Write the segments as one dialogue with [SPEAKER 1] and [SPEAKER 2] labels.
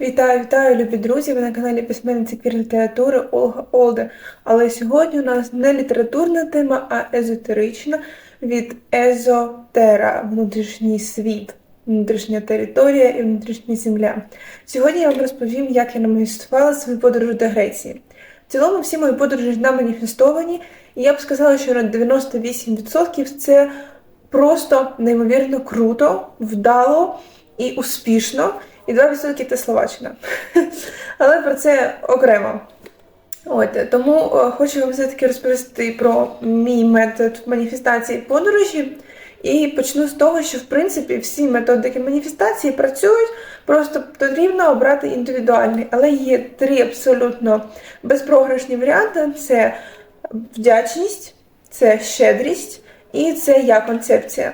[SPEAKER 1] Вітаю, вітаю, любі друзі! Ви на каналі письменниці квір літератури Ольга Олде. Але сьогодні у нас не літературна тема, а езотерична від Езотера внутрішній світ, внутрішня територія і внутрішня земля. Сьогодні я вам розповім, як я наманifестувала свою подорож до Греції. В цілому всі мої подорожі наманіфестовані, і я б сказала, що на 98% це просто неймовірно круто, вдало і успішно. І 2% це Словаччина. Але про це окремо. От, Тому е, хочу вам все-таки розповісти про мій метод маніфестації подорожі. І почну з того, що в принципі всі методики маніфестації працюють, просто потрібно обрати індивідуальний. Але є три абсолютно безпрограшні варіанти: це вдячність, це щедрість і це я концепція.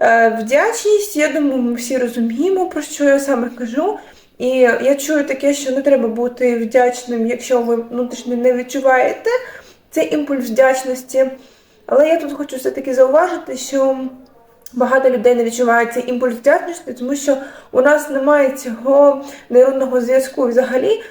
[SPEAKER 1] Е, вдячність, я думаю, ми всі розуміємо, про що я саме кажу. І я чую таке, що не треба бути вдячним, якщо ви внутрішньо не відчуваєте цей імпульс вдячності. Але я тут хочу все-таки зауважити, що багато людей не відчувають цей імпульс вдячності, тому що у нас немає цього нейронного зв'язку. взагалі,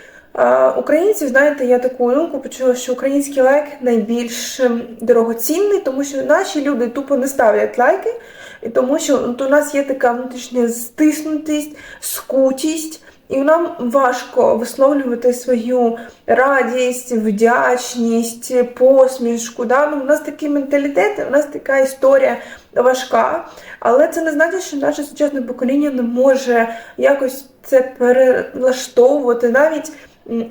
[SPEAKER 1] українці, знаєте, я таку думку почула, що український лайк найбільш дорогоцінний, тому що наші люди тупо не ставлять лайки. І тому що от у нас є така внутрішня стиснутість, скутість, і нам важко висловлювати свою радість, вдячність, посмішку. Да? Ну, У нас такий менталітет, у нас така історія важка, але це не значить, що наше сучасне покоління не може якось це перелаштовувати навіть.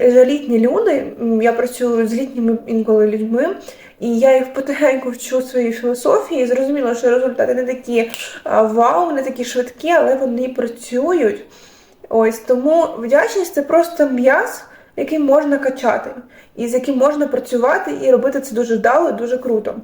[SPEAKER 1] Літні люди, я працюю з літніми інколи людьми, і я їх потихеньку вчу своїй філософії. Зрозуміло, що результати не такі вау, не такі швидкі, але вони працюють. Ось тому вдячність це просто м'яз, який можна качати, і з яким можна працювати і робити це дуже вдало і дуже круто.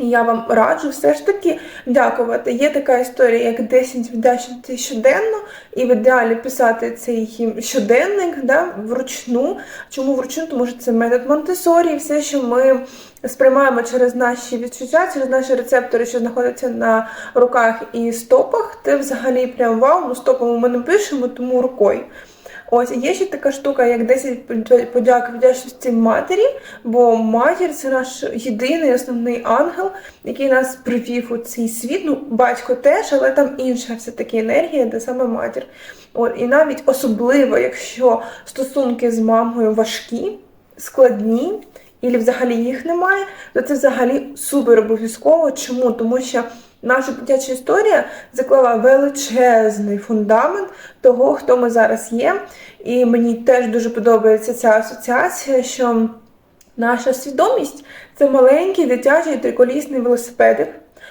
[SPEAKER 1] І я вам раджу все ж таки дякувати. Є така історія, як 10 вдячностей щоденно, і в ідеалі писати цей щоденник да, вручну. Чому вручну? Тому що це метод Монтесорі, все, що ми сприймаємо через наші відчуття, через наші рецептори, що знаходяться на руках і стопах, це взагалі прям вау, ну стопами ми не пишемо, тому рукою. Ось є ще така штука, як 10 подяк вдячності матері, бо матір це наш єдиний основний ангел, який нас привів у цей світ. Ну, батько теж, але там інша все-таки енергія, де саме матір. От, І навіть особливо, якщо стосунки з мамою важкі, складні, і взагалі їх немає, то це взагалі супер обов'язково. Чому? Тому що наша дитяча історія заклала величезний фундамент того, хто ми зараз є. І мені теж дуже подобається ця асоціація, що наша свідомість це маленький дитячий триколісний велосипедик,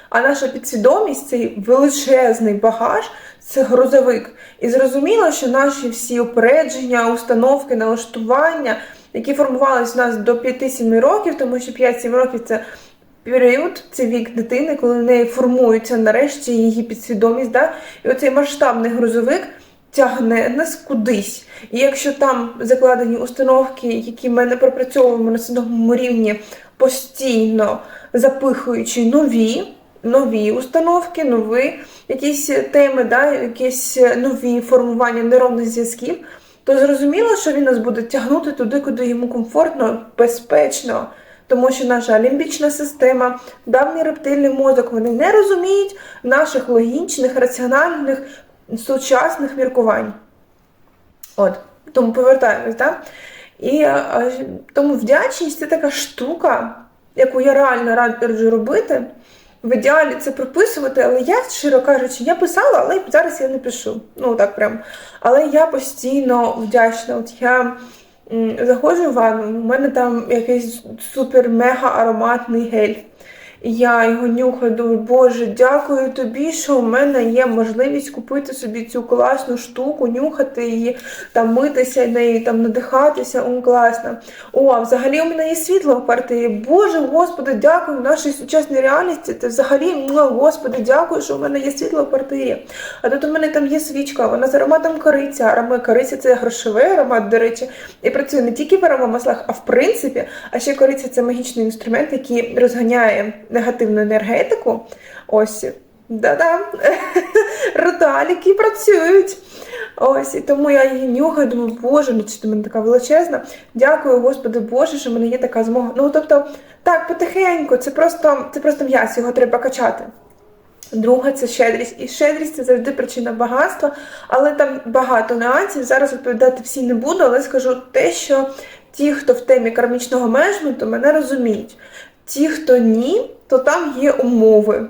[SPEAKER 1] а наша підсвідомість цей величезний багаж це грузовик. І зрозуміло, що наші всі упередження, установки, налаштування, які формувалися у нас до 5-7 років, тому що 5-7 років це період, це вік дитини, коли в неї формується нарешті її підсвідомість. Да? І оцей масштабний грузовик тягне нас кудись. І якщо там закладені установки, які ми не пропрацьовуємо на свідомому рівні, постійно запихуючи нові. Нові установки, нові якісь теми, да, якісь нові формування нейронних зв'язків, то зрозуміло, що він нас буде тягнути туди, куди йому комфортно, безпечно. Тому що наша лімбічна система, давній рептильний мозок, вони не розуміють наших логічних, раціональних, сучасних міркувань. От, Тому повертаємось, так? І тому вдячність це така штука, яку я реально раджу робити. В ідеалі це прописувати, але я, щиро кажучи, я писала, але зараз я не пишу. Ну так прям. Але я постійно вдячна. От я заходжу в ванну, у мене там якийсь супер-мега ароматний гель. Я його нюхаю, думаю, Боже, дякую тобі, що у мене є можливість купити собі цю класну штуку, нюхати її, там митися нею, там надихатися. О, класно. О, а взагалі у мене є світло в квартирі. Боже, Господи, дякую в нашій сучасній реальності. Це взагалі, ну, Господи, дякую, що у мене є світло в квартирі. А тут у мене там є свічка, вона з ароматом кориця. Аромат кориці це грошовий аромат, до речі, і працює не тільки в аромамаслах, а в принципі, а ще кориця це магічний інструмент, який розганяє негативну енергетику. Ось, да-да, ритуаліки працюють. Ось, і тому я її нюхаю, думаю, боже, ну чи ти мене така величезна. Дякую, Господи Боже, що в мене є така змога. Ну, тобто, так, потихеньку, це просто, це просто м'яс, його треба качати. Друга це щедрість. І щедрість це завжди причина багатства, але там багато нюансів. Зараз відповідати всі не буду, але скажу те, що ті, хто в темі кармічного менеджменту, мене розуміють. Ті, хто ні, то там є умови.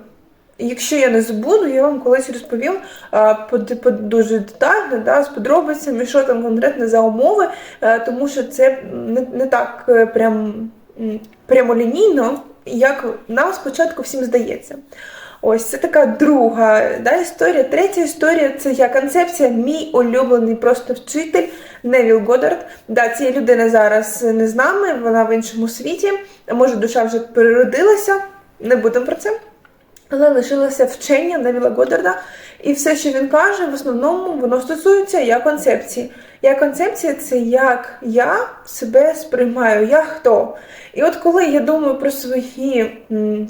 [SPEAKER 1] Якщо я не забуду, я вам колись розповім а, по, по дуже детально, да, з подробицями, що там конкретно за умови, а, тому що це не, не так е, прям прямолінійно, як нам спочатку всім здається. Ось це така друга да, історія. Третя історія це я концепція мій улюблений просто вчитель Невіл Годард. Да, цієї людини зараз не з нами, вона в іншому світі. Може, душа вже переродилася, не будемо про це. Але лишилося вчення Невіла Годарда, і все, що він каже, в основному воно стосується я концепції. Я концепція це як я себе сприймаю, я хто. І от коли я думаю про свої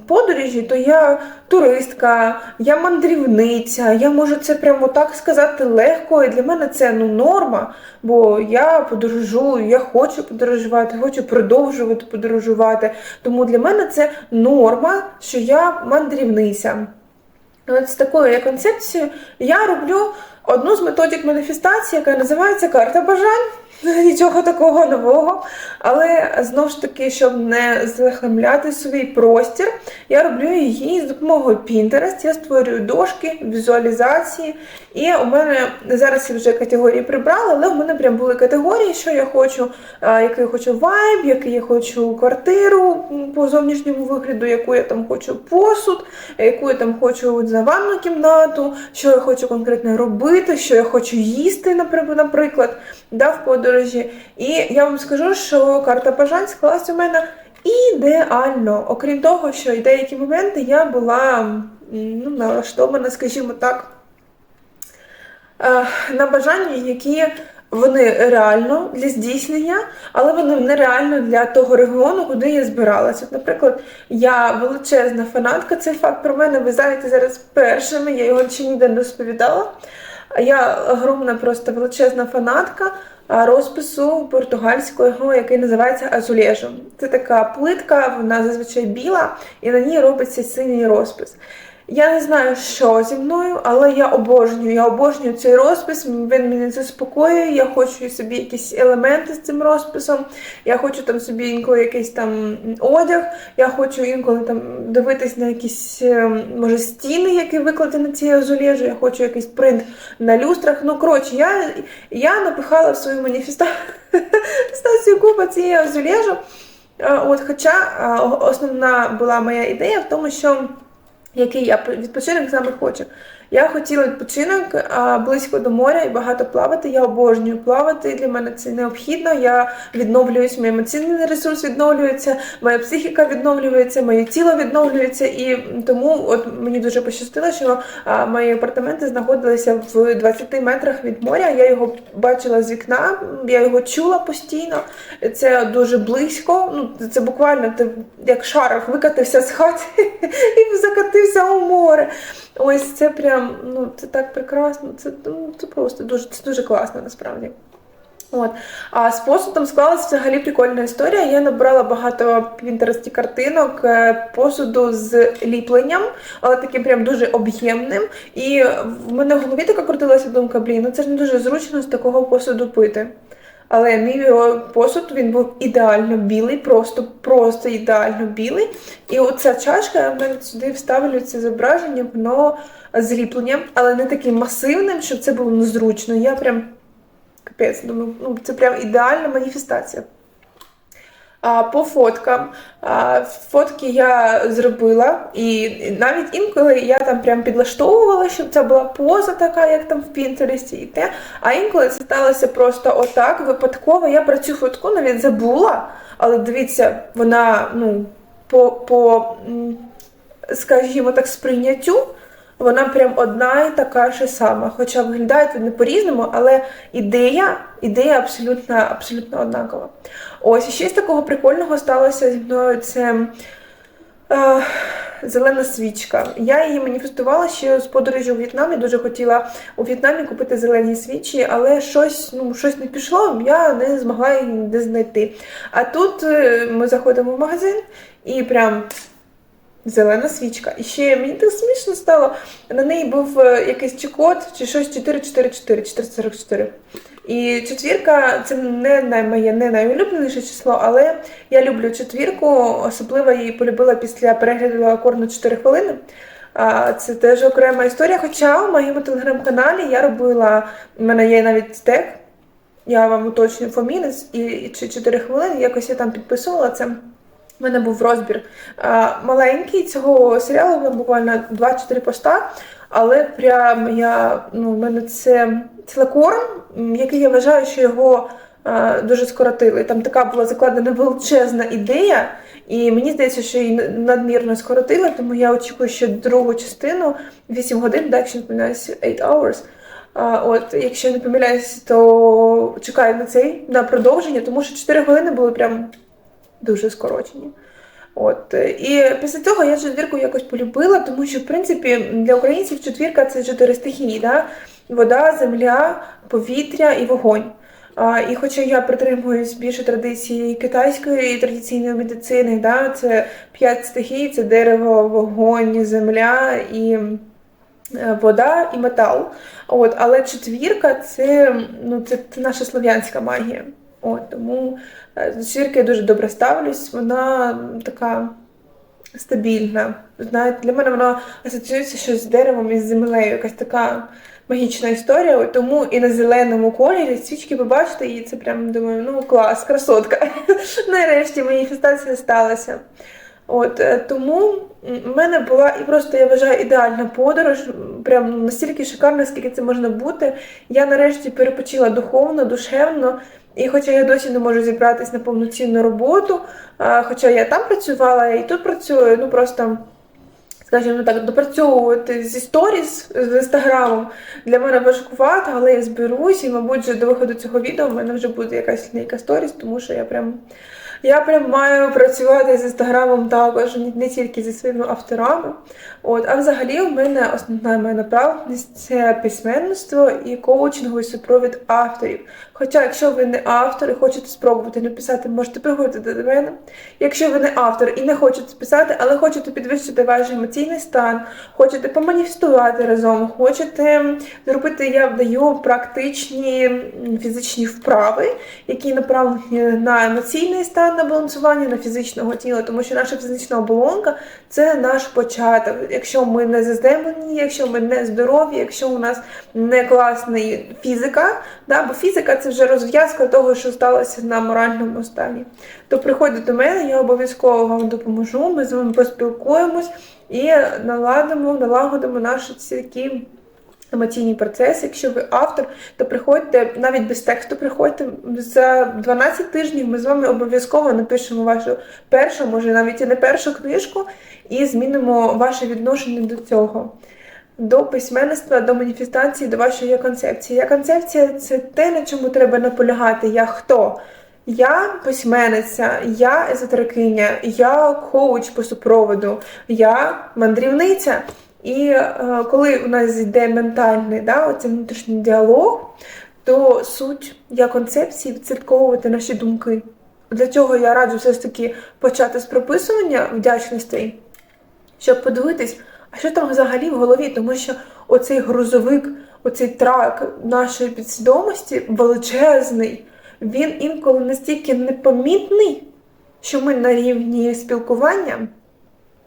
[SPEAKER 1] подорожі, то я туристка, я мандрівниця, я можу це прямо так сказати легко. І для мене це ну, норма, бо я подорожую, я хочу подорожувати, хочу продовжувати подорожувати. Тому для мене це норма, що я мандрівниця. От з такою концепцією я роблю одну з методик маніфестації, яка називається карта бажань. Нічого такого нового. Але знову ж таки, щоб не захламляти свій простір, я роблю її з допомогою Pinterest. Я створюю дошки, візуалізації. І у мене зараз я вже категорії прибрала, але у мене прям були категорії, що я хочу, який я хочу вайб, який я хочу квартиру по зовнішньому вигляду, яку я там хочу посуд, яку я там хочу за ванну кімнату, що я хочу конкретно робити, що я хочу їсти, наприклад, да, в подорожі. І я вам скажу, що карта бажань склалась у мене ідеально. Окрім того, що в деякі моменти я була ну, налаштована, скажімо так, на бажання, які вони реально для здійснення, але вони нереально для того регіону, куди я збиралася. От, Наприклад, я величезна фанатка, цей факт про мене ви знаєте зараз першими, я його ще ніде не розповідала. Я огромна, просто величезна фанатка розпису португальського, який називається Азулежом. Це така плитка, вона зазвичай біла, і на ній робиться синій розпис. Я не знаю, що зі мною, але я обожнюю. Я обожнюю цей розпис, він мене заспокоює. Я хочу собі якісь елементи з цим розписом. Я хочу там собі інколи якийсь там одяг. Я хочу інколи там дивитись на якісь, ем, може, стіни, які викладені цією золежу. Я хочу якийсь принт на люстрах. Ну, коротше, я я напихала в свою маніфестацію купа цієї золежу. От, Хоча основна була моя ідея в тому, що який я відпочинок саме хочу. Я хотіла відпочинок близько до моря і багато плавати. Я обожнюю плавати. Для мене це необхідно. Я відновлююсь, мій емоційний ресурс відновлюється, моя психіка відновлюється, моє тіло відновлюється. І тому от мені дуже пощастило, що мої апартаменти знаходилися в 20 метрах від моря. Я його бачила з вікна, я його чула постійно. Це дуже близько. Ну це буквально ти як шарах викатився з хати і закатився у море. Ось це прям, ну це так прекрасно, це ну, це просто дуже це дуже класно насправді. От. А з посудом склалася взагалі прикольна історія. Я набрала багато в інтересті картинок е, посуду з ліпленням, але таким прям дуже об'ємним. І в мене в голові така крутилася думка, блін, ну це ж не дуже зручно з такого посуду пити. Але мій посуд він був ідеально білий, просто просто ідеально білий. І оця чашка в мене сюди вставлю це зображення, воно зліпленням, але не таким масивним, щоб це було незручно. Я прям капець, думаю, ну це прям ідеальна маніфестація. По фоткам. Фотки я зробила, і навіть інколи я там прям підлаштовувала, щоб це була поза така, як там в Пінтересті і те. А інколи це сталося просто отак, випадково. Я про цю фотку навіть забула, але дивіться, вона ну, по, по скажімо так, сприйняттю вона прям одна і така ж сама. Хоча виглядають вони по-різному, але ідея ідея абсолютно абсолютно однакова. Ось ще такого прикольного сталося зі мною це. Е, зелена свічка. Я її маніфестувала ще з подорожі у В'єтнамі. Дуже хотіла у В'єтнамі купити зелені свічі, але щось ну, щось не пішло, я не змогла її ніде знайти. А тут е, ми заходимо в магазин і прям. Зелена свічка. І ще мені так смішно стало. На неї був е, якийсь чекот чи щось 444, 444. І четвірка це не моє не найулюбленіше число, але я люблю четвірку, особливо її полюбила після перегляду акорду 4 хвилини. А, Це теж окрема історія. Хоча в моєму телеграм-каналі я робила, в мене є навіть тег, я вам уточню фомінець і чи 4 хвилини, якось я там підписувала це. У мене був розбір а, маленький цього серіалу, буквально 2-4 поста, але прям я, ну, в мене це цілекорм, який я вважаю, що його а, дуже скоротили. Там така була закладена величезна ідея, і мені здається, що її надмірно скоротили, тому я очікую ще другу частину 8 годин, так, якщо не помиляюсь, 8 hours. А, от, якщо не помиляюсь, то чекаю на цей на продовження, тому що 4 години були прям дуже скорочені. От е, і після цього я четвірку якось полюбила, тому що в принципі для українців четвірка це чотири стихії: да? вода, земля, повітря і вогонь. А, і хоча я притримуюсь більше традиції китайської і традиційної медицини, да? це п'ять стихій: це дерево, вогонь, земля і е, вода і метал. От, але четвірка це, ну, це, це наша слов'янська магія. От, тому до четвірки я дуже добре ставлюсь. Вона така стабільна. Знаєте, для мене вона асоціюється щось з деревом і з землею, якась така магічна історія. Тому і на зеленому кольорі свічки побачите, і це прям думаю, ну клас, красотка. Нарешті маніфестація сталася. От е, тому в мене була і просто я вважаю ідеальна подорож, прям настільки шикарна, скільки це можна бути. Я нарешті перепочила духовно, душевно. І хоча я досі не можу зібратися на повноцінну роботу, хоча я там працювала, і тут працюю, ну просто, скажімо так, допрацьовувати зі сторіс з інстаграмом для мене важкувато, але я зберусь, і, мабуть, вже до виходу цього відео в мене вже буде якась лінійка сторіс, тому що я прям. Я прям маю працювати з інстаграмом також, не, тільки зі своїми авторами. От, а взагалі у мене основна моя направленість це письменництво і коучинговий супровід авторів. Хоча, якщо ви не автор і хочете спробувати написати, можете приходити до мене. Якщо ви не автор і не хочете писати, але хочете підвищити ваш емоційний стан, хочете поманіфестувати разом, хочете зробити, я вдаю практичні фізичні вправи, які направлені на емоційний стан, на балансування, на фізичного тіла, тому що наша фізична оболонка це наш початок. Якщо ми не заземлені, якщо ми не здорові, якщо у нас не класна фізика, да, бо фізика це вже розв'язка того, що сталося на моральному стані. То приходьте до мене, я обов'язково вам допоможу. Ми з вами поспілкуємось і наладимо, налагодимо наші такі емоційні процеси. Якщо ви автор, то приходьте навіть без тексту, приходьте за 12 тижнів. Ми з вами обов'язково напишемо вашу першу, може навіть і не першу книжку, і змінимо ваше відношення до цього. До письменництва, до маніфестації, до вашої концепції. Я концепція це те, на чому треба наполягати. Я хто? Я письменниця, я езотерикиня, я коуч по супроводу, я мандрівниця. І е, коли у нас йде ментальний да, оцей внутрішній діалог, то суть я концепції відслідковувати наші думки. Для цього я раджу все ж таки почати з прописування вдячностей, щоб подивитись, а що там взагалі в голові, тому що оцей грузовик, оцей трак нашої підсвідомості величезний, він інколи настільки непомітний, що ми на рівні спілкування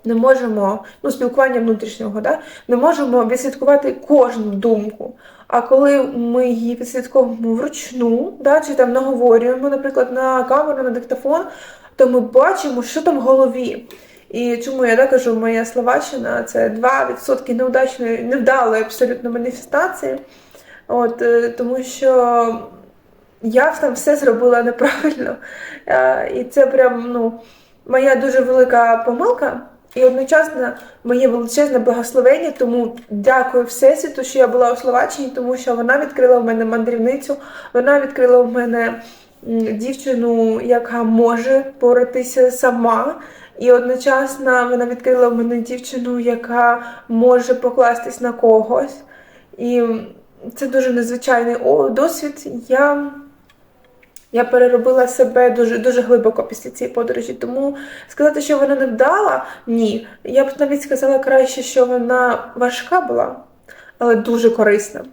[SPEAKER 1] не можемо, ну, спілкування внутрішнього, да, не можемо відслідкувати кожну думку. А коли ми її відслідковуємо вручну, да, чи там наговорюємо, наприклад, на камеру, на диктофон, то ми бачимо, що там в голові. І чому я да, кажу, моя словаччина це 2% неудачної, невдалої абсолютно маніфестації. От, е, тому що я там все зробила неправильно. Е, І це прям ну, моя дуже велика помилка. І одночасно моє величезне благословення, тому дякую Всесвіту, що я була у Словаччині, тому що вона відкрила в мене мандрівницю, вона відкрила в мене дівчину, яка може поратися сама. І одночасно вона відкрила в мене дівчину, яка може покластись на когось. І це дуже незвичайний досвід. Я, я переробила себе дуже, дуже глибоко після цієї подорожі. Тому сказати, що вона не вдала, ні. Я б навіть сказала краще, що вона важка була, але дуже корисна.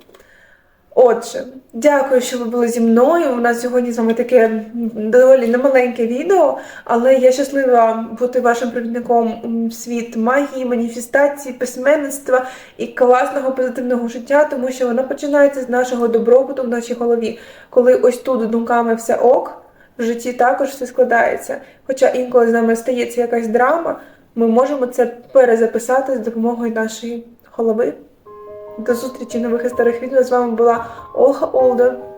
[SPEAKER 1] Отже, дякую, що ви були зі мною. У нас сьогодні з вами таке доволі немаленьке відео, але я щаслива бути вашим провідником у світ магії, маніфестації, письменництва і класного позитивного життя, тому що воно починається з нашого добробуту в нашій голові. Коли ось тут думками все ок, в житті також все складається. Хоча інколи з нами стається якась драма, ми можемо це перезаписати з допомогою нашої голови. До зустрічі нових і старих відео. З вами була Олга Олда.